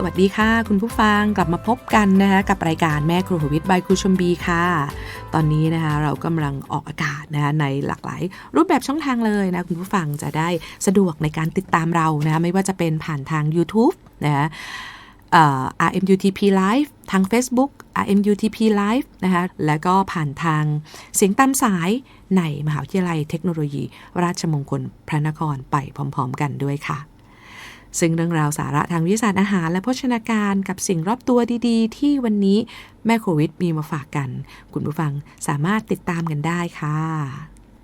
สวัสดีค่ะ คุณผู้ฟังกลับมาพบกันนะคะกับรายการแม่ครูหวิทย์บายครูชมบีค่ะ ตอนนี้นะคะเรากำลังออกอากาศนะคะในหลากหลายรูปแบบช่องทางเลยนะคุณผู้ฟังจะได้สะดวกในการติดตามเรานะคะไม่ว่าจะเป็นผ่านทาง YouTube นะคะเอ่อ RMUTP Live ทาง Facebook RMUTP Live นะคะแล้วก็ผ่านทางเสียงตามสายในมหาวิทยาลัยเทคโนโลยี ราชมงคลพระนครไปพร้อม ๆ กันด้วยค่ะ ซึ่งเรื่องราวสาระทางวิทยาศาสตร์อาหารและโภชนาการกับสิ่งรอบตัวดีๆ ที่วันนี้แม่โควิดมีมาฝากกัน คุณผู้ฟังสามารถติดตามกันได้ค่ะ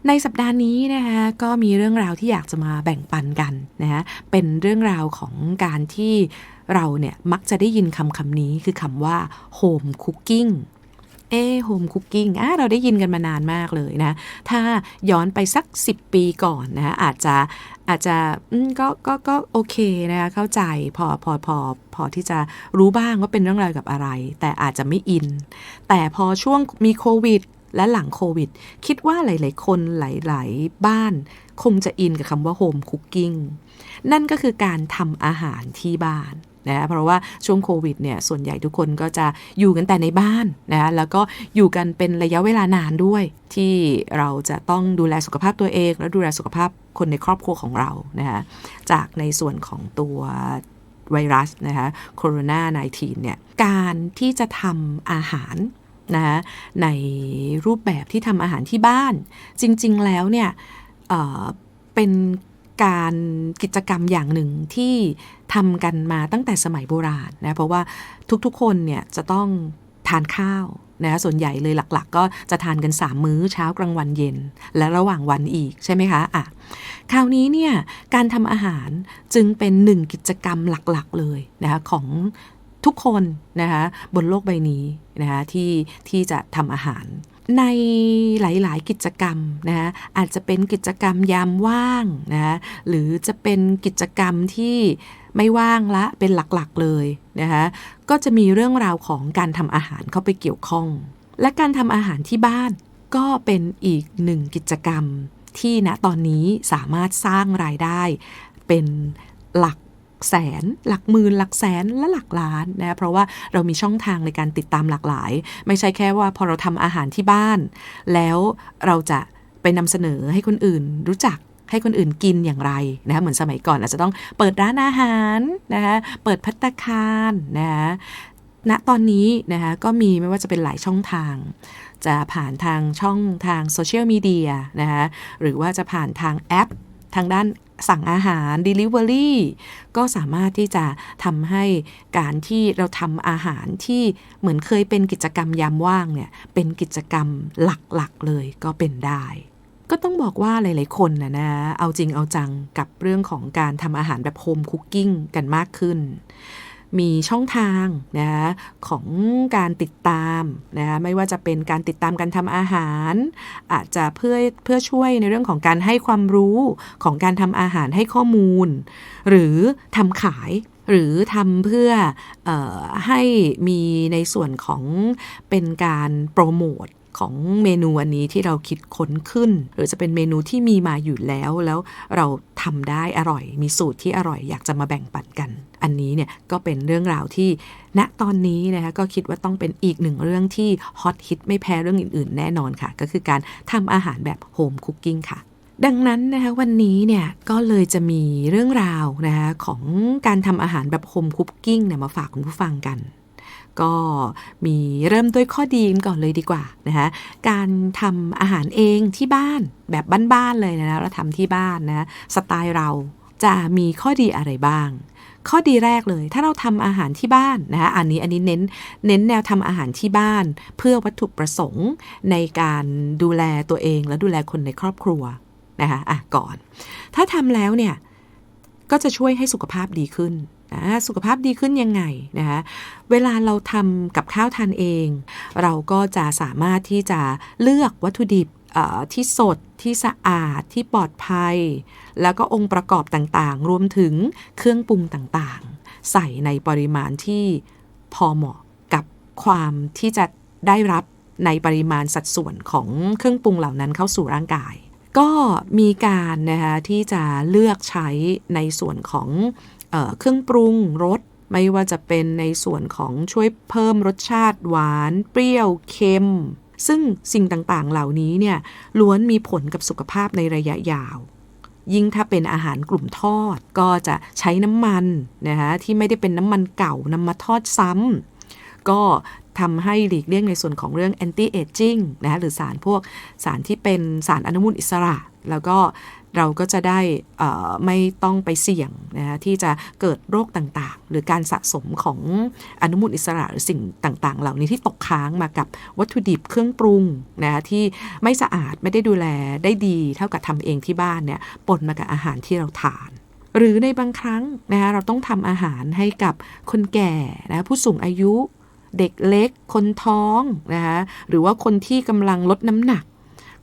ในสัปดาห์นี้นะคะก็มีเรื่องราวที่อยากจะมาแบ่งปันกันนะคะเป็นเรื่องราวของการที่เราเนี่ยมักจะได้ยินคำคำนี้คือคำว่า home cooking เอโฮมคุกกิ้งอะเราได้ยินกันมานานมากเลยนะ ถ้าย้อนไปสัก 10 ปีก่อนนะอาจจะอาจจะก็ก็ก็โอเคนะคะเข้าใจพอพอพอพอที่จะรู้บ้างว่าเป็นเรื่องราวกับอะไร แต่อาจจะไม่อิน แต่พอช่วงมีโควิดและหลังโควิด คิดว่าหลาย ๆ คนหลาย ๆ บ้าน คงจะอินกับคำว่าโฮมคุกกิ้งนั่นก็คือการทำอาหารที่บ้าน นะเพราะว่าช่วงโควิดเนี่ยส่วนใหญ่ทุกคนก็จะอยู่กันแต่ในบ้านนะแล้วก็อยู่กันเป็นระยะเวลานานด้วย ที่เราจะต้องดูแลสุขภาพตัวเอง และดูแลสุขภาพคนในครอบครัวของเรานะคะจากในส่วนของตัวไวรัสนะคะโคโรนา -19 เนี่ยการที่จะทำอาหารนะะในรูปแบบที่ทำอาหารที่บ้าน จริง ๆ แล้วเนี่ยเเป็น การกิจกรรมอย่างหนึ่งที่ทำกันมาตั้งแต่สมัยโบราณนะเพราะว่าทุกๆคนเนี่ยจะต้องทานข้าวนะส่วนใหญ่เลยหลักๆ ก็จะทานกัน 3 มื้อเช้ากลางวันเย็น และระหว่างวันอีกใช่ไหมคะอะคราวนี้เนี่ยการทำอาหารจึงเป็นหนึ่งกิจกรรมหลักๆเลยนะคะของทุกคนนะคะบนโลกใบนี้นะคะที่ที่จะทำอาหาร ในหลาย ๆ กิจกรรมนะคะอาจจะเป็นกิจกรรมยามว่างนะคะหรือจะเป็นกิจกรรมที่ไม่ว่างละเป็นหลัก ๆ เลยนะคะก็จะมีเรื่องราวของการทำอาหารเข้าไปเกี่ยวข้อง และการทำอาหารที่บ้านก็เป็นอีกหนึ่งกิจกรรมที่ณตอนนี้สามารถสร้างรายได้เป็นหลัก แสน หลักหมื่นหลักแสนและหลักล้านนะเพราะว่าเรามีช่องทางในการติดตามหลากหลาย ไม่ใช่แค่ว่าพอเราทำอาหารที่บ้าน แล้วเราจะไปนำเสนอให้คนอื่นรู้จักให้คนอื่นกินอย่างไรนะคะเหมือนสมัยก่อนอาจจะต้องเปิดร้านอาหารนะคะเปิดพัตคารนะคะณตอนนี้นะคะก็มีไม่ว่าจะเป็นหลายช่องทาง จะผ่านทางช่องทางโซเชียลมีเดียนะคะหรือว่าจะผ่านทางแอปทางด้าน สั่งอาหาร Delivery ก็สามารถที่จะทำให้การที่เราทำอาหารที่เหมือนเคยเป็นกิจกรรมยามว่างเนี่ยเป็นกิจกรรมหลักๆเลยก็เป็นได้ ก็ต้องบอกว่าหลายๆคนนะนะเอาจริงเอาจังกับเรื่องของการทำอาหารแบบโฮมคุกกิ้งกันมากขึ้น มีช่องทางนะของการติดตามนะคะไม่ว่าจะเป็นการติดตามการทำอาหาร อาจจะเพื่อเพื่อช่วยในเรื่องของการให้ความรู้ของการทำอาหารให้ข้อมูล หรือทำขายหรือทำเพื่อออให้มีในส่วนของเป็นการโปรโมท ของเมนูอันนี้ที่เราคิดค้นขึ้น หรือจะเป็นเมนูที่มีมาอยู่แล้วแล้วเราทำได้อร่อย มีสูตรที่อร่อยอยากจะมาแบ่งปันกัน อันนี้เนี่ยก็เป็นเรื่องราวที่ณตอนนี้นะคะก็คิดว่าต้องเป็นอีกหนึ่งเรื่องที่ฮอตฮิตไม่แพ้เรื่องอื่นๆ แน่นอนค่ะ ก็คือการทำอาหารแบบโฮมคุกกิ้งค่ะดังนั้นนะคะวันนี้เนี่ยก็เลยจะมีเรื่องราวนะคะของการทำอาหารแบบโฮมคุกกิ้งเนี่ยมาฝากคุณผู้ฟังกัน ก็มีเริ่มด้วยข้อดีก่อนเลยดีกว่านะคะการทำอาหารเองที่บ้านแบบบ้านๆเลยนะเราทำที่บ้านนะสไตล์เราจะมีข้อดีอะไรบ้าง ข้อดีแรกเลย ถ้าเราทำอาหารที่บ้านนะคะอันนี้อันนี้เน้นเน้นแนวทำอาหารที่บ้าน เพื่อวัตถุประสงค์ในการดูแลตัวเองและดูแลคนในครอบครัวนะคะอะก่อน ถ้าทำแล้วเนี่ยก็จะช่วยให้สุขภาพดีขึ้น สุขภาพดีขึ้นยังไงนะคะเวลาเราทำกับข้าวทานเอง เราก็จะสามารถที่จะเลือกวัตถุดิบที่สดที่สะอาดที่ปลอดภัย แล้วก็องค์ประกอบต่างๆ รวมถึงเครื่องปรุงต่างๆ ใส่ในปริมาณที่พอเหมาะกับความที่จะได้รับในปริมาณสัดส่วนของเครื่องปรุงเหล่านั้นเข้าสู่ร่างกาย ก็มีการนะคะที่จะเลือกใช้ในส่วนของ เครื่องปรุงรสไม่ว่าจะเป็นในส่วนของช่วยเพิ่มรสชาติหวาน เปรี้ยวเค็ม ซึ่งสิ่งต่างๆเหล่านี้เนี่ยล้วนมีผลกับสุขภาพในระยะยาว ยิ่งถ้าเป็นอาหารกลุ่มทอดก็จะใช้น้ำมันนะคะที่ไม่ได้เป็นน้ำมันเก่านำมาทอดซ้ำก็ทำให้หลีกเลี่ยงในส่วนของเรื่อง anti aging นะคะหรือสารพวกสารที่เป็นสารอนุมูลอิสระ แล้วก็ เราก็จะได้ไม่ต้องไปเสี่ยงนะคะที่จะเกิดโรคต่างๆ หรือการสะสมของอนุมูลอิสระหรือสิ่งต่างๆ เหล่านี้ที่ตกค้างมากับวัตถุดิบเครื่องปรุงนะคะที่ไม่สะอาดไม่ได้ดูแลได้ดีเท่ากับทำเองที่บ้านเนี่ยปนมากับอาหารที่เราทานหรือในบางครั้งนะคะเราต้องทำอาหารให้กับคนแก่นะผู้สูงอายุ เด็กเล็ก คนท้องนะคะหรือว่าคนที่กำลังลดน้ำหนัก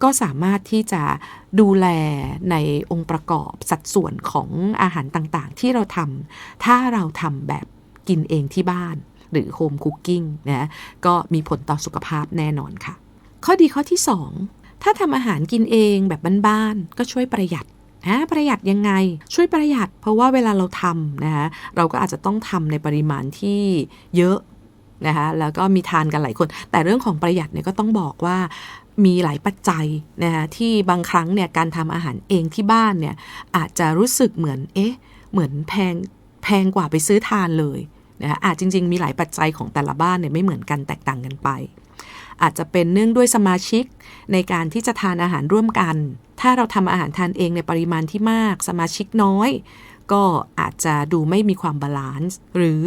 ก็สามารถที่จะดูแลในองค์ประกอบสัดส่วนของอาหารต่างๆ ที่เราทำถ้าเราทำแบบกินเองที่บ้าน หรือโฮมคุกกิ้งนะก็มีผลต่อสุขภาพแน่นอนค่ะ ข้อดีข้อที่ 2 ถ้าทำอาหารกินเองแบบบ้านๆก็ช่วยประหยัดนะประหยัดยังไงช่วยประหยัด เพราะว่าเวลาเราทำนะคะเราก็อาจจะต้องทำในปริมาณที่เยอะนะคะแล้วก็มีทานกันหลายคน แต่เรื่องของประหยัดเนี่ยก็ต้องบอกว่า มีหลายปัจจัยนะคะที่บางครั้งเนี่ยการทำอาหารเองที่บ้านเนี่ยอาจจะรู้สึกเหมือนเอ๊ะเหมือนแพงแพงกว่าไปซื้อทานเลยนะคะอาจจริง ๆ มีหลายปัจจัยของแต่ละบ้านเนี่ยไม่เหมือนกันแตกต่างกันไป อาจจะเป็นเนื่องด้วยสมาชิกในการที่จะทานอาหารร่วมกัน ถ้าเราทำอาหารทานเองในปริมาณที่มาก สมาชิกน้อย ก็อาจจะดูไม่มีความบาลานซ์หรือ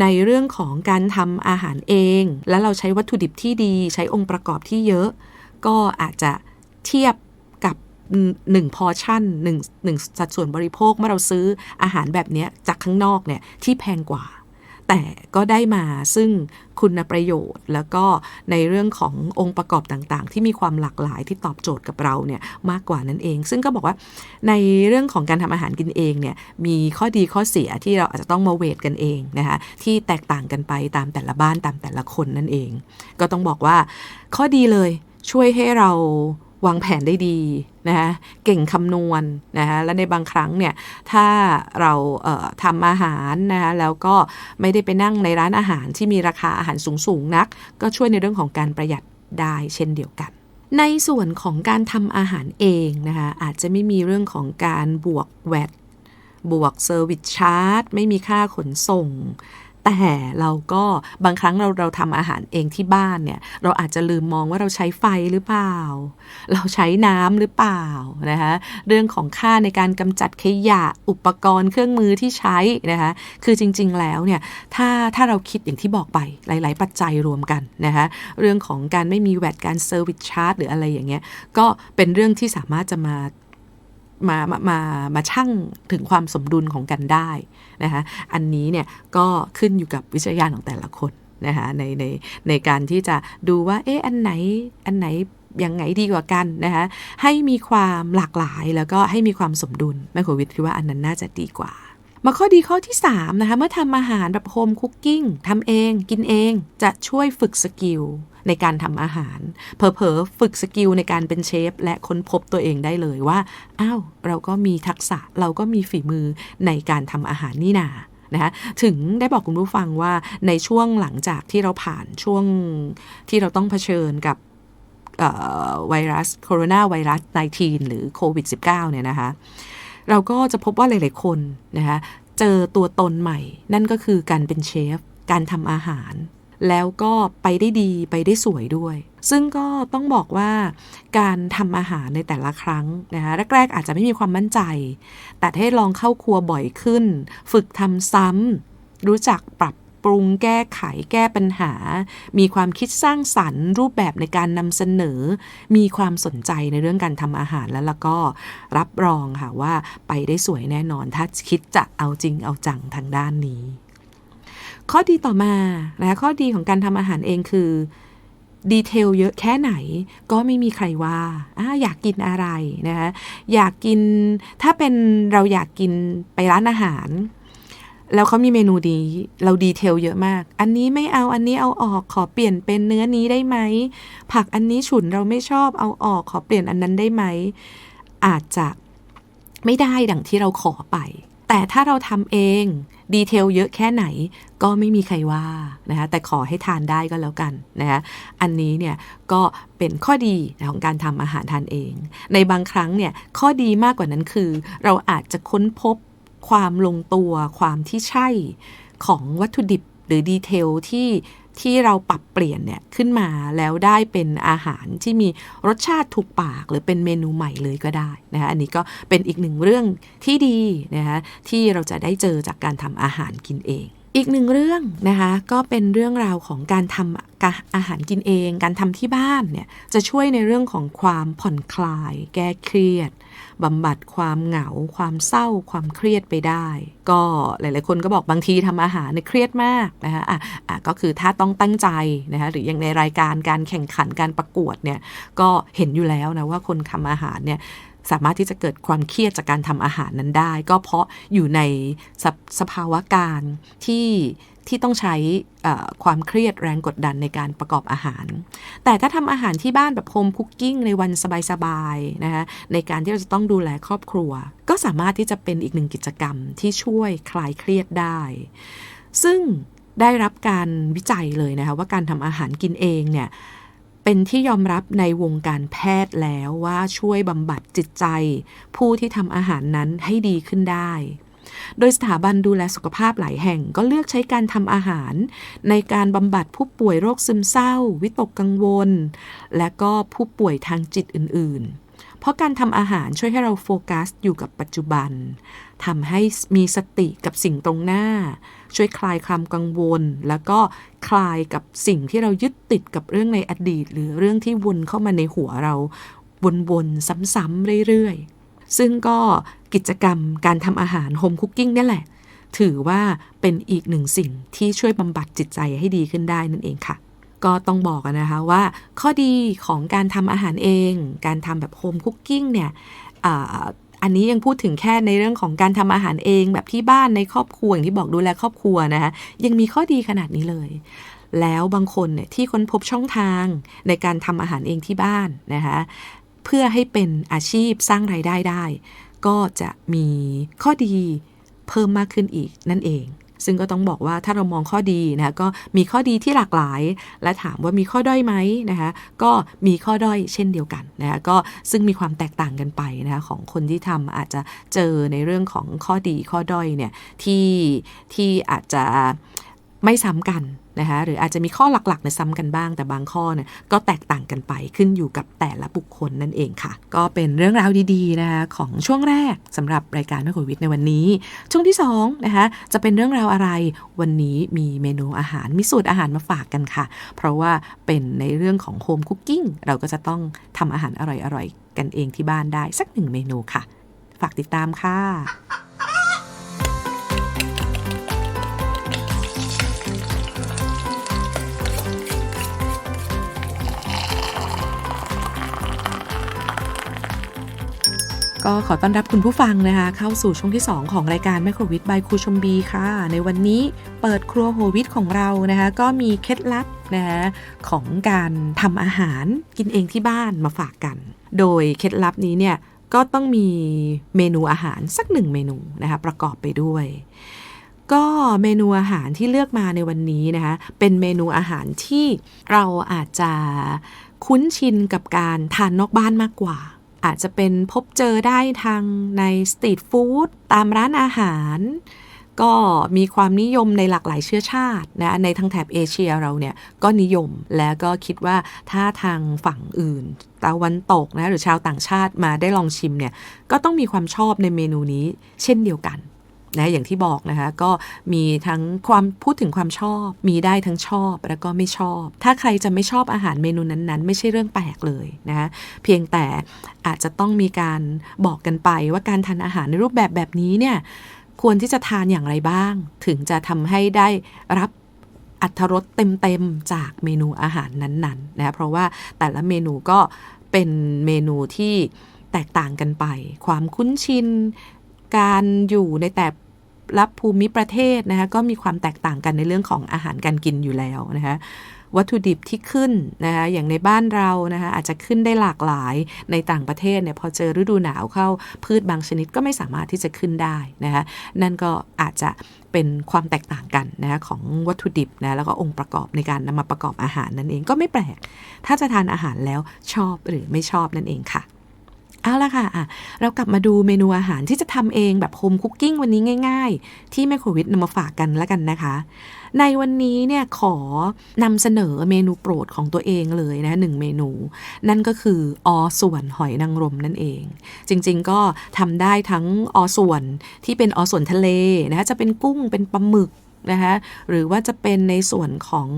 ในเรื่องของการทำอาหารเอง แล้วเราใช้วัตถุดิบที่ดี ใช้องค์ประกอบที่เยอะ ก็อาจจะเทียบกับ1พอชั่น1 1สัดส่วนบริโภคเมื่อเราซื้ออาหารแบบนี้จากข้างนอกเนี่ยที่แพงกว่า แต่ก็ได้มาซึ่งคุณประโยชน์ แล้วก็ในเรื่องขององค์ประกอบต่างๆ ที่มีความหลากหลายที่ตอบโจทย์กับเราเนี่ยมากกว่านั้นเอง ซึ่งก็บอกว่าในเรื่องของการทำอาหารกินเองเนี่ยมีข้อดีข้อเสียที่เราอาจจะต้องมาเวทกันเองนะคะที่แตกต่างกันไปตามแต่ละบ้านตามแต่ละคนนั่นเอง ก็ต้องบอกว่าข้อดีเลย ช่วยให้เราวางแผนได้ดีนะคะเก่งคำนวณนนะคะและในบางครั้งเนี่ยถ้าเราเทำอาหารนะคะแล้วก็ไม่ได้ไปนั่งในร้านอาหารที่มีราคาอาหารสูงๆนัก ก็ช่วยในเรื่องของการประหยัดได้เช่นเดียวกัน ในส่วนของการทำอาหารเองนะคะอาจจะไม่มีเรื่องของการบวกแวดบวกเซอร์วิสชาร์จไม่มีค่าขนส่ง แต่เราก็บางครั้งเราเราทำอาหารเองที่บ้านเนี่ย เราอาจจะลืมมองว่าเราใช้ไฟหรือเปล่า เราใช้น้ำหรือเปล่านะคะเรื่องของค่าในการกำจัดขยะอุปกรณ์เครื่องมือที่ใช้นะคะคือจริง ๆ แล้วเนี่ยถ้าถ้าเราคิดอย่างที่บอกไปหลาย ๆ ปัจจัยรวมกันนะคะเรื่องของการไม่มีแวดการเซอร์วิสชาร์จหรืออะไรอย่างเงี้ยก็เป็นเรื่องที่สามารถจะมา มามามามาชั่งถึงความสมดุลของกันได้นะคะอันนี้เนี่ยก็ขึ้นอยู่กับวิจารณญาณของแต่ละคนนะคะในในในการที่จะดูว่าเอ๊ะอันไหนอันไหนยังไงดีกว่ากันนะคะให้มีความหลากหลายแล้วก็ให้มีความสมดุลแม่ครูวิทย์คิดว่าอันนั้นน่าจะดีกว่า มาข้อดีข้อที่ 3 นะคะ เมื่อทำอาหารแบบโฮมคุกกิ้งทำเองกินเองจะช่วยฝึกสกิลในการทำอาหารเพอเพอฝึกสกิลในการเป็นเชฟ และค้นพบตัวเองได้เลยว่าอ้าวเราก็มีทักษะเราก็มีฝีมือในการทำอาหารนี่นานะคะถึงได้บอกคุณผู้ฟังว่าในช่วงหลังจากที่เราผ่านช่วงที่เราต้องเผชิญกับไวรัสโคโรนาไวรัส -19 หรือโควิด -19 เนี่ยนะคะ เราก็จะพบว่าหลาย ๆ คนนะคะเจอตัวตนใหม่ นั่นก็คือการเป็นเชฟ การทำอาหาร แล้วก็ไปได้ดีไปได้สวยด้วย ซึ่งก็ต้องบอกว่าการทำอาหารในแต่ละครั้งนะคะแรก ๆ อาจจะไม่มีความมั่นใจ แต่ให้ลองเข้าครัวบ่อยขึ้น ฝึกทำซ้ำรู้จักปรับ ปรุงแก้ไขแก้ปัญหา มีความคิดสร้างสรรค์ รูปแบบในการนำเสนอ มีความสนใจในเรื่องการทำอาหารแล้วแล้วก็รับรองค่ะว่าไปได้สวยแน่นอน ถ้าคิดจะเอาจริงเอาจังทางด้านนี้ ข้อดีต่อมานะข้อดีของการทำอาหารเองคือดีเทลเยอะแค่ไหนก็ไม่มีใครว่าออยากกินอะไรนะคะอยากกินถ้าเป็นเราอยากกินไปร้านอาหาร แล้วเขามีเมนูดี เราดีเทลเยอะมาก อันนี้ไม่เอา อันนี้เอาออก ขอเปลี่ยนเป็นเนื้อนี้ได้ไหม ผักอันนี้ฉุนเราไม่ชอบ เอาออก ขอเปลี่ยนอันนั้นได้ไหม อาจจะไม่ได้ดังที่เราขอไป แต่ถ้าเราทำเอง ดีเทลเยอะแค่ไหน ก็ไม่มีใครว่านะคะแต่ขอให้ทานได้ก็แล้วกันนะคะอันนี้เนี่ยก็เป็นข้อดีของการทำอาหารทานเอง ในบางครั้งเนี่ยข้อดีมากกว่านั้นคือ เราอาจจะค้นพบ ความลงตัว ความที่ใช่ของวัตถุดิบหรือดีเทลที่ที่เราปรับเปลี่ยนเนี่ยขึ้นมาแล้วได้เป็นอาหารที่มีรสชาติถูกปาก หรือเป็นเมนูใหม่เลยก็ได้นะคะอันนี้ก็เป็นอีกหนึ่งเรื่องที่ดีนะคะที่เราจะได้เจอจากการทำอาหารกินเอง อีกหนึ่งเรื่องนะคะก็เป็นเรื่องราวของการทำอาหารกินเอง การทำที่บ้านเนี่ยจะช่วยในเรื่องของความผ่อนคลาย แก้เครียด บำบัดความเหงา ความเศร้า ความเครียดไปได้ ก็หลาย ๆ คนก็บอกบางทีทำอาหารเนี่ยเครียดมากนะคะอะอะก็คือถ้าต้องตั้งใจนะคะหรืออย่างในรายการการแข่งขันการประกวดเนี่ยก็เห็นอยู่แล้วนะว่าคนทำอาหารเนี่ยสามารถที่จะเกิดความเครียดจากการทำอาหารนั้นได้ ก็เพราะอยู่ในสสภาวะการที่ ที่ต้องใช้ความเครียดแรงกดดันในการประกอบอาหาร แต่ถ้าทำอาหารที่บ้านแบบโฮมคุกกิ้งในวันสบายๆนะคะในการที่เราจะต้องดูแลครอบครัว ก็สามารถที่จะเป็นอีกหนึ่งกิจกรรมที่ช่วยคลายเครียดได้ ซึ่งได้รับการวิจัยเลยนะคะว่าการทำอาหารกินเองเนี่ยเป็นที่ยอมรับในวงการแพทย์แล้วว่าช่วยบำบัดจิตใจ ผู้ที่ทำอาหารนั้นให้ดีขึ้นได้ โดยสถาบันดูแลสุขภาพหลายแห่งก็เลือกใช้การทำอาหาร ในการบำบัดผู้ป่วยโรคซึมเศร้า วิตกกังวล และก็ผู้ป่วยทางจิตอื่นๆ เพราะการทำอาหารช่วยให้เราโฟกัสอยู่กับปัจจุบันทำให้มีสติกับสิ่งตรงหน้า ช่วยคลายความกังวล แล้วก็คลายกับสิ่งที่เรายึดติดกับเรื่องในอดีต หรือเรื่องที่วนเข้ามาในหัวเราวนๆซ้ำๆเรื่อยๆ ซึ่งก็กิจกรรมการทำอาหารโฮมคุกกิ้งนี่แหละ ถือว่าเป็นอีกหนึ่งสิ่งที่ช่วยบำบัดจิตใจให้ดีขึ้นได้นั่นเองค่ะ ก็ต้องบอกนะคะว่า ข้อดีของการทำอาหารเอง การทำแบบโฮมคุกกิ้งเนี่ยอันนี้ยังพูดถึงแค่ในเรื่องของการทำอาหารเองแบบที่บ้านในครอบครัวอย่างที่บอกดูแลครอบครัวนะคะยังมีข้อดีขนาดนี้เลย แล้วบางคนเนี่ยที่ค้นพบช่องทางในการทำอาหารเองที่บ้านนะคะ เพื่อให้เป็นอาชีพสร้างไรายได้ได้ ก็จะมีข้อดีเพิ่มมากขึ้นอีกนั่นเอง ซึ่งก็ต้องบอกว่าถ้าเรามองข้อดีนะคะก็มีข้อดีที่หลากหลาย และถามว่ามีข้อด้อยไหมนะคะก็มีข้อด้อยเช่นเดียวกันนะคะก็ซึ่งมีความแตกต่างกันไปนะคะของคนที่ทำอาจจะเจอในเรื่องของข้อดีข้อด้อยเนี่ยที่ที่อาจจะ ไม่ซ้ำกันนะคะหรืออาจจะมีข้อหลักๆในซ้ำกันบ้าง แต่บางข้อเนี่ยก็แตกต่างกันไปขึ้นอยู่กับแต่ละบุคคลนั่นเองค่ะ ก็เป็นเรื่องราวดีๆนะคะของช่วงแรกสำหรับรายการแม่คุยวิทย์ในวันนี้ ช่วงที่2นะคะจะเป็นเรื่องราวอะไรวันนี้มีเมนูอาหารมีสูตรอาหารมาฝากกันค่ะ เพราะว่าเป็นในเรื่องของโฮมคุกกิ้งเราก็จะต้องทำอาหารอร่อยๆกันเองที่บ้านได้สักหนึ่งเมนูค่ะ ฝากติดตามค่ะ ก็ขอต้อนรับคุณผู้ฟังนะคะ เข้าสู่ช่วงที่ 2 ของรายการแมโครวิทบายครูชมบีค่ะ ในวันนี้เปิดครัวโฮวิทของเรานะคะ ก็มีเคล็ดลับนะคะของการทำอาหารกินเองที่บ้านมาฝากกัน โดยเคล็ดลับนี้เนี่ยก็ต้องมีเมนูอาหารสักหนึ่งเมนูนะคะประกอบไปด้วย ก็เมนูอาหารที่เลือกมาในวันนี้นะคะเป็นเมนูอาหารที่เราอาจจะคุ้นชินกับการทานนอกบ้านมากกว่า อาจจะเป็นพบเจอได้ทางในสตรีทฟู้ดตามร้านอาหาร ก็มีความนิยมในหลากหลายเชื้อชาตินะในทางแถบเอเชียเราเนี่ยก็นิยมแล้วก็คิดว่าถ้าทางฝั่งอื่นตะวันตกนะหรือชาวต่างชาติมาได้ลองชิมเนี่ยก็ต้องมีความชอบในเมนูนี้เช่นเดียวกัน นะอย่างที่บอกนะคะก็มีทั้งความพูดถึงความชอบ มีได้ทั้งชอบแล้วก็ไม่ชอบ ถ้าใครจะไม่ชอบอาหารเมนูนั้นๆ ไม่ใช่เรื่องแปลกเลยนะเพียงแต่อาจจะต้องมีการบอกกันไปว่าการทานอาหารในรูปแบบแบบนี้เนี่ยควรที่จะทานอย่างไรบ้าง ถึงจะทำให้ได้รับอัตรสเต็มๆจากเมนูอาหารนั้นๆนะเพราะว่าแต่ละเมนูก็เป็นเมนูที่แตกต่างกันไป ความคุ้นชิน การอยู่ในแต่ ลับภูมิประเทศนะคะก็มีความแตกต่างกันในเรื่องของอาหารการกินอยู่แล้วนะคะวัตถุดิบที่ขึ้นนะคะอย่างในบ้านเรานะคะอาจจะขึ้นได้หลากหลายในต่างประเทศเนี่ยพอเจอฤดูหนาวเข้าพืชบางชนิดก็ไม่สามารถที่จะขึ้นได้นะคะนั่นก็อาจจะเป็นความแตกต่างกันนะคะของวัตถุดิบนะแล้วก็องค์ประกอบในการนำมาประกอบอาหารนั่นเองก็ไม่แปลก ถ้าจะทานอาหารแล้วชอบหรือไม่ชอบนั่นเองค่ะ เอาละค่ะะเรากลับมาดูเมนูอาหารที่จะทำเองแบบโฮมคุกกิ้งวันนี้ง่าย ๆ ที่แม่โควิดนำมาฝากกันแล้วกันนะคะ ในวันนี้เนี่ยขอนำเสนอเมนูโปรดของตัวเองเลยนะหนึ่งเมนู นั่นก็คืออส่วนหอยนางรมนั่นเอง จริงๆก็ทำได้ทั้งอส่วนที่เป็นอส่วนทะเลนะคะจะเป็นกุ้งเป็นปลาหมึกนะคะหรือว่าจะเป็นในส่วนของ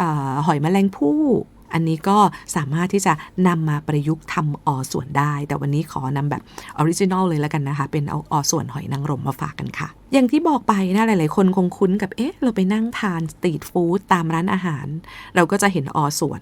อหอยแมลงภู่ อันนี้ก็สามารถที่จะนำมาประยุกต์ทำออส่วนได้ แต่วันนี้ขอนำแบบออริจินอลเลยแล้วกันนะคะ เป็นเอาออส่วนหอยนางรมมาฝากกันค่ะ อย่างที่บอกไปนะหลาย ๆ คนคงคุ้นกับเอ๊ะ เราไปนั่งทานสตรีทฟู้ดตามร้านอาหาร เราก็จะเห็นออส่วน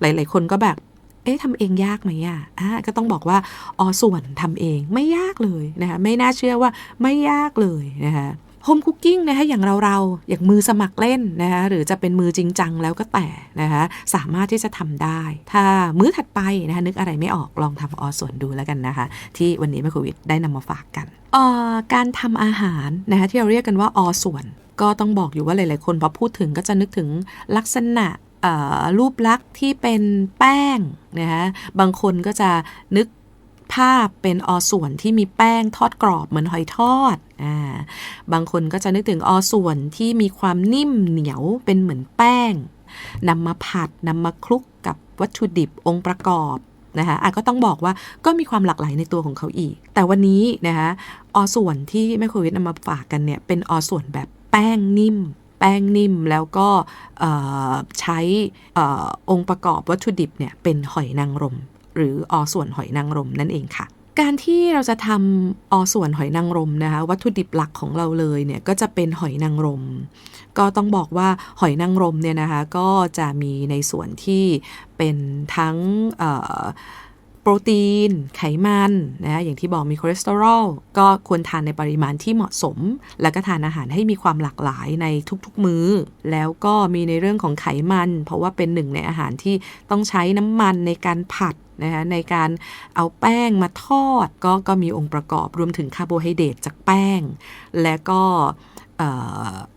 หลาย ๆ คนก็แบบเอ๊ะทำเองยากไหมอะอะก็ต้องบอกว่าออส่วนทำเองไม่ยากเลยนะคะไม่น่าเชื่อว่าไม่ยากเลยนะคะ โฮมคุกกิ้งนะคะอย่างเราเราอย่างมือสมัครเล่นนะคะหรือจะเป็นมือจริงจังแล้วก็แต่นะคะสามารถที่จะทำได้ ถ้ามื้อถัดไปนะคะนึกอะไรไม่ออกลองทำออส่วนดูแล้วกันนะคะ ที่วันนี้แม่โควิดได้นำมาฝากกันออการทำอาหารนะคะที่เราเรียกกันว่าออส่วน ก็ต้องบอกอยู่ว่าหลายๆคนพอพูดถึงก็จะนึกถึงลักษณะรูปลักษณ์ที่เป็นแป้งนะคะบางคนก็จะนึก ภาพเป็นอส่วนที่มีแป้งทอดกรอบเหมือนหอยทอดอ่าบางคนก็จะนึกถึงอส่วนที่มีความนิ่มเหนียวเป็นเหมือนแป้งนำมาผัดนำมาคลุกกับวัตถุดิบองค์ประกอบนะคะอะก็ต้องบอกว่าก็มีความหลากหลายในตัวของเขาอีก แต่วันนี้นะคะอส่วนที่แม่โควิดนำมาฝากกันเนี่ยเป็นอส่วนแบบแป้งนิ่ม แป้งนิ่มแล้วก็ใช้อองค์ประกอบวัตถุดิบเนี่ยเป็นหอยนางรม หรืออส่วนหอยนางรมนั่นเองค่ะ การที่เราจะทำอส่วนหอยนางรมนะคะ วัตถุดิบหลักของเราเลยเนี่ยก็จะเป็นหอยนางรม ก็ต้องบอกว่าหอยนางรมเนี่ยนะคะก็จะมีในส่วนที่เป็นทั้งโปรตีน ไขมันนะอย่างที่บอกมีคอเลสเตอรอลก็ควรทานในปริมาณที่เหมาะสม แล้วก็ทานอาหารให้มีความหลากหลายในทุกๆมื้อ แล้วก็มีในเรื่องของไขมัน เพราะว่าเป็นหนึ่งในอาหารที่ต้องใช้น้ำมันในการผัด นะคะในการเอาแป้งมาทอดก็ก็มีองค์ประกอบรวมถึงคาร์โบไฮเดรตจากแป้ง และก็อ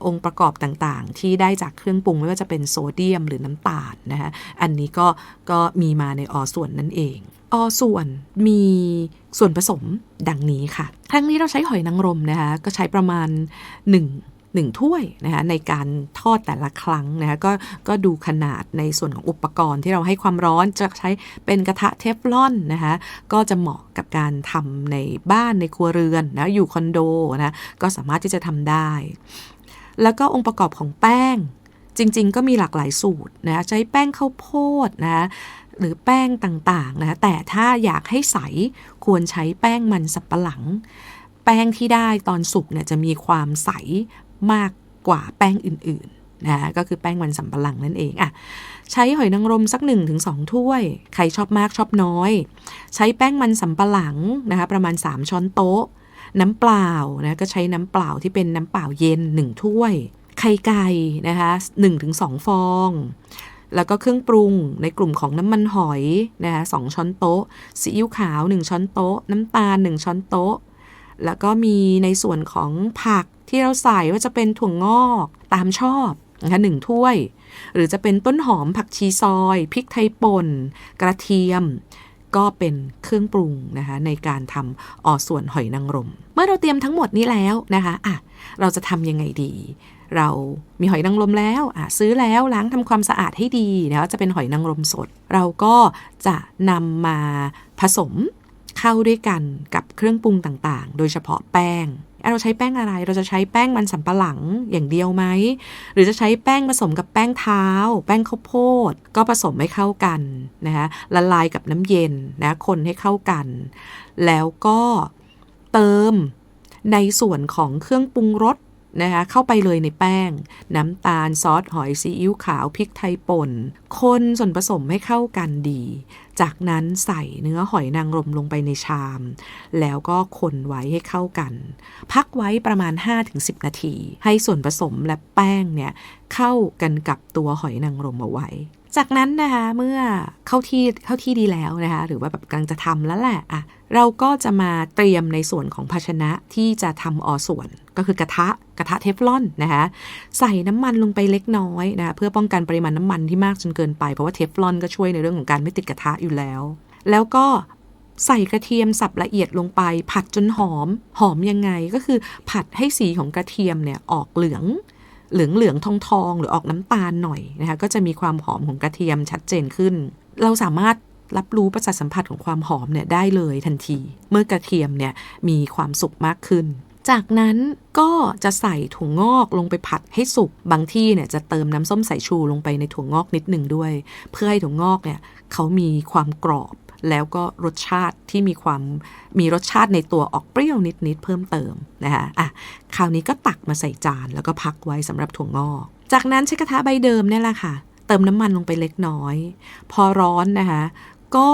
องค์ประกอบต่างๆ ที่ได้จากเครื่องปรุงไม่ว่าจะเป็นโซเดียมหรือน้ำตาลนะคะอันนี้ก็ก็มีมาในออส่วนนั่นเองอส่วนมีส่วนผสมดังนี้ค่ะ ครั้งนี้เราใช้หอยนางรมนะคะก็ใช้ประมาณ 1 1 ถ้วยนะคะในการทอดแต่ละครั้งนะคะก็ก็ดูขนาดในส่วนของอุปกรณ์ที่เราให้ความร้อนจะใช้เป็นกระทะเทฟลอนนะคะก็จะเหมาะกับการทำในบ้านในครัวเรือนนะอยู่คอนโดนะก็สามารถที่จะทำได้ แล้วก็องค์ประกอบของแป้งจริง ๆ ก็มีหลากหลายสูตรนะใช้แป้งข้าวโพดนะหรือแป้งต่างๆนะแต่ถ้าอยากให้ใสควรใช้แป้งมันสับปะหลัง แป้งที่ได้ตอนสุกเนี่ยจะมีความใส มากกว่าแป้งอื่นๆนะก็คือแป้งมันสำปะหลังนั่นเองอะใช้หอยนางรมสัก 1-2 ถ้วย ใครชอบมากชอบน้อย ใช้แป้งมันสำปะหลังนะคะประมาณ 3 ช้อนโต๊ะ น้ำเปล่านะก็ใช้น้ำเปล่าที่เป็นน้ำเปล่าเย็น 1 ถ้วย ไข่ไก่นะคะ1-2 ฟอง แล้วก็เครื่องปรุงในกลุ่มของน้ำมันหอยนะคะสช้อนโต๊ะซีอิ๊วขาว 1 ช้อนโต๊ะ น้ำตาล 1 ช้อนโต๊ะ แล้วก็มีในส่วนของผัก ที่เราใส่ว่าจะเป็นถั่วงอกตามชอบนะคะหนึ่งถ้วย หรือจะเป็นต้นหอมผักชีซอยพริกไทยป่น กระเทียม ก็เป็นเครื่องปรุงนะคะในการทำออส่วนหอยนางรม เมื่อเราเตรียมทั้งหมดนี้แล้วนะคะอะเราจะทำยังไงดี เรามีหอยนางรมแล้วอะซื้อแล้วล้างทำความสะอาดให้ดีนะจะเป็นหอยนางรมสด เราก็จะนำมาผสมเข้าด้วยกันกับเครื่องปรุงต่างๆ โดยเฉพาะแป้ง เราใช้แป้งอะไร เราจะใช้แป้งมันสำปะหลังอย่างเดียวไหม หรือจะใช้แป้งผสมกับแป้งเท้า แป้งข้าวโพด ก็ผสมให้เข้ากันนะคะละลายกับน้ำเย็นนะคนให้เข้ากัน แล้วก็เติมในส่วนของเครื่องปรุงรส นะคะเข้าไปเลยในแป้ง น้ำตาลซอสหอยซีอิ๊วขาวพริกไทยป่น คนส่วนผสมให้เข้ากันดี จากนั้นใส่เนื้อหอยนางรมลงไปในชาม แล้วก็คนไว้ให้เข้ากัน พักไว้ประมาณ 5-10 นาที ให้ส่วนผสมและแป้งเนี่ยเข้ากันกับตัวหอยนางรมเอาไว้จากนั้นนะคะเมื่อเข้าที่เข้าที่ดีแล้วนะคะหรือว่าแบบกำลังจะทำแล้วแหละอะเราก็จะมาเตรียมในส่วนของภาชนะที่จะทำออส่วนก็คือกระทะ กระทะเทฟลอนนะคะใส่น้ำมันลงไปเล็กน้อยนะคะเพื่อป้องกันปริมาณน้ำมันที่มากจนเกินไปเพราะว่าเทฟลอนก็ช่วยในเรื่องของการไม่ติดกระทะอยู่แล้ว แล้วก็ใส่กระเทียมสับละเอียดลงไป ผัดจนหอม หอมยังไงก็คือผัดให้สีของกระเทียมเนี่ยออกเหลืองเหลืองเหลืองทองทองหรือออกน้ำตาลหน่อยนะคะก็จะมีความหอมของกระเทียมชัดเจนขึ้น เราสามารถรับรู้ประสาทสัมผัสของความหอมเนี่ยได้เลยทันที เมื่อกระเทียมเนี่ยมีความสุกมากขึ้น จากนั้นก็จะใส่ถั่วงอกลงไปผัดให้สุก บางที่เนี่ยจะเติมน้ำส้มสายชูลงไปในถั่วงอกนิดหนึ่งด้วย เพื่อให้ถั่วงอกเนี่ยเขามีความกรอบ แล้วก็รสชาติที่มีความมีรสชาติในตัวออกเปรี้ยวนิดๆเพิ่มเติมนะคะอะคราวนี้ก็ตักมาใส่จานแล้วก็พักไว้สำหรับถั่วงอก จากนั้นใช้กระทะใบเดิมเนี่ยแหละค่ะ เติมน้ำมันลงไปเล็กน้อย พอร้อนนะคะก็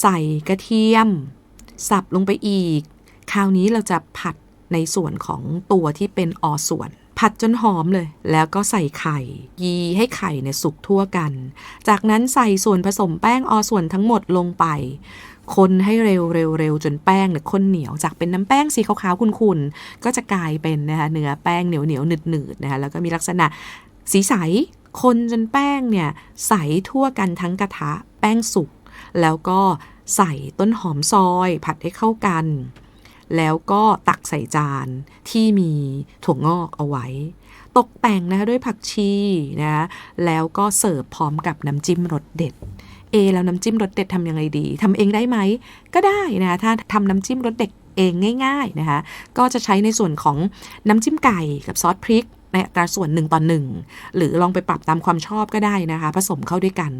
ใส่กระเทียม สับลงไปอีก คราวนี้เราจะผัด ในส่วนของตัวที่เป็นอส่วน ผัดจนหอมเลย แล้วก็ใส่ไข่ ยีให้ไข่เนี่ยสุกทั่วกัน จากนั้นใส่ส่วนผสมแป้งอส่วนทั้งหมดลงไป คนให้เร็วเร็วเร็วจนแป้งเนี่ยข้นเหนียว จากเป็นน้ำแป้งสีขาวๆขุ่นๆก็จะกลายเป็นนะคะเนื้อแป้งเหนียวเหนียวๆหนืดๆนะคะแล้วก็มีลักษณะสีใสคนจนแป้งเนี่ยใสทั่วกันทั้งกระทะแป้งสุกแล้วก็ใส่ต้นหอมซอย ผัดให้เข้ากัน แล้วก็ตักใส่จานที่มีถั่วงอกเอาไว้ ตกแต่งนะคะด้วยผักชีนะคะแล้วก็เสิร์ฟพร้อมกับน้ำจิ้มรสเด็ดเอแล้วน้ำจิ้มรสเด็ดทำยังไงดีทำเองได้ไหม ก็ได้นะคะถ้าทำน้ำจิ้มรสเด็ดเองง่าย ๆนะคะ ก็จะใช้ในส่วนของน้ำจิ้มไก่กับซอสพริก ในอัตราส่วน 1ต่อ1หรือลองไปปรับตามความชอบก็ได้นะคะ ผสมเข้าด้วยกัน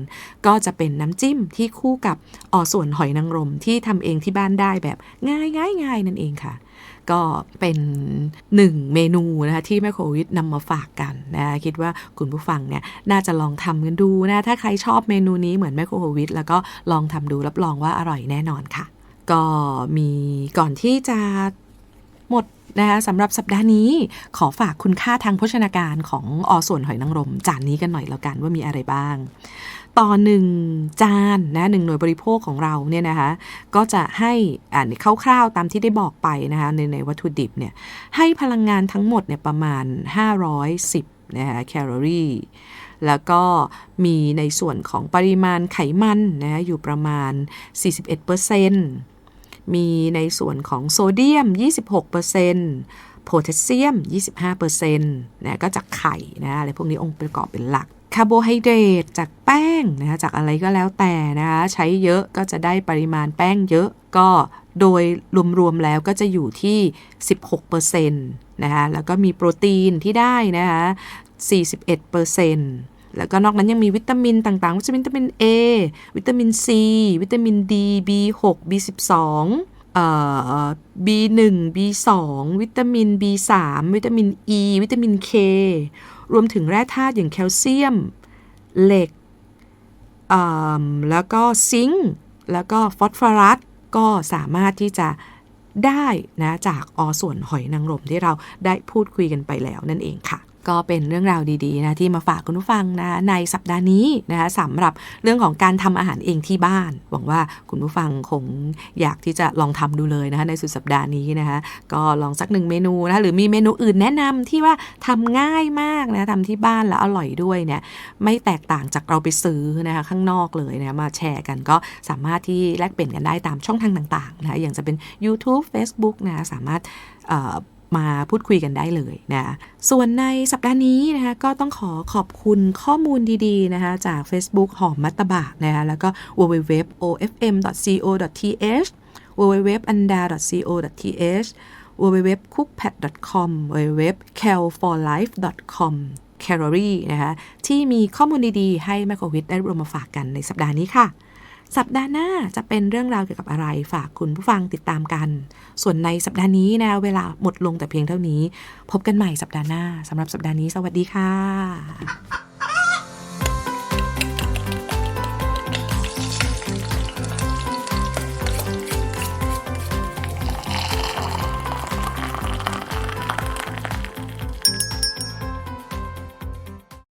ก็จะเป็นน้ำจิ้มที่คู่กับออส่วนหอยนางรมที่ทำเองที่บ้านได้แบบง่ายง่ายง่ายนั่นเองค่ะ ก็เป็นหนึ่งเมนูนะคะที่แม่โควิดนำมาฝากกันนะคะคิดว่าคุณผู้ฟังเนี่ยน่าจะลองทำกันดูนะ ถ้าใครชอบเมนูนี้เหมือนแม่โควิด แล้วก็ลองทำดูรับรองว่าอร่อยแน่นอนค่ะ ก็มีก่อนที่จะหมด นะคะสำหรับสัปดาห์นี้ขอฝากคุณค่าทางโภชนาการของอส่วนหอยนางรม จานนี้กันหน่อยแล้วกันว่ามีอะไรบ้าง ต่อหนึ่งจานนะหนึ่งหน่วยบริโภคของเราเนี่ยนะคะก็จะให้อ่านคร่าวๆตามที่ได้บอกไปนะคะในในวัตถุดิบเนี่ยให้พลังงานทั้งหมดเนี่ยประมาณ 510นะคะแคลอรี่แล้วก็มีในส่วนของปริมาณไขมันนะอยู่ประมาณ 41% มีในส่วนของโซเดียม 26%โพแทสเซียม 25%นะก็จากไข่นะอะไรพวกนี้องค์ประกอบเป็นหลักคาร์โบไฮเดรตจากแป้งนะคะจากอะไรก็แล้วแต่นะคะใช้เยอะก็จะได้ปริมาณแป้งเยอะก็โดยรวมๆแล้วก็จะอยู่ที่ 16%นะคะแล้วก็มีโปรตีนที่ได้นะคะ41% แล้วก็นอกนั้นยังมีวิตามินต่างๆวิตามินวิตามิน A วิตามิน C วิตามิน D B6 B12 เอ่อ B1 B2 วิตามิน B3 วิตามิน E วิตามิน K รวมถึงแร่ธาตุอย่างแคลเซียม เหล็กแล้วก็ซิงค์ แล้วก็ฟอสฟอรัส ก็สามารถที่จะได้นะจากอส่วนหอยนางรมที่เราได้พูดคุยกันไปแล้วนั่นเองค่ะ ก็เป็นเรื่องราวดีๆนะที่มาฝากคุณผู้ฟังนะในสัปดาห์นี้นะคะสำหรับเรื่องของการทำอาหารเองที่บ้าน หวังว่าคุณผู้ฟังคงอยากที่จะลองทำดูเลยนะคะในสุดสัปดาห์นี้นะคะก็ลองสักหนึ่งเมนูนะะหรือมีเมนูอื่นแนะนำที่ว่าทำง่ายมากนะทำที่บ้านแล้วอร่อยด้วยเนี่ยไม่แตกต่างจากเราไปซื้อนะคะข้างนอกเลยนะมาแชร์กันก็สามารถที่แลกเปลี่ยนกันได้ตามช่องทางต่างๆนะคะอย่างจะเป็น YouTube Facebook นะสามารถ มาพูดคุยกันได้เลยนะส่วนในสัปดาห์นี้นะคะก็ต้องขอขอบคุณข้อมูลดีๆนะคะจาก Facebook หอมมัตตบะนะคะแล้วก็ www.ofm.co.th www.anda.co.th www.cookpad.com www.calforlife.com calorie นะคะที่มีข้อมูลดี ๆ ให้แมโครวิทได้รวมมาฝากกันในสัปดาห์นี้ค่ะ สัปดาห์หน้าจะเป็นเรื่องราวเกี่ยวกับอะไร ฝากคุณผู้ฟังติดตามกัน ส่วนในสัปดาห์นี้นะ เวลาหมดลงแต่เพียงเท่านี้ พบกันใหม่สัปดาห์หน้าสำหรับสัปดาห์นี้ สวัสดีค่ะ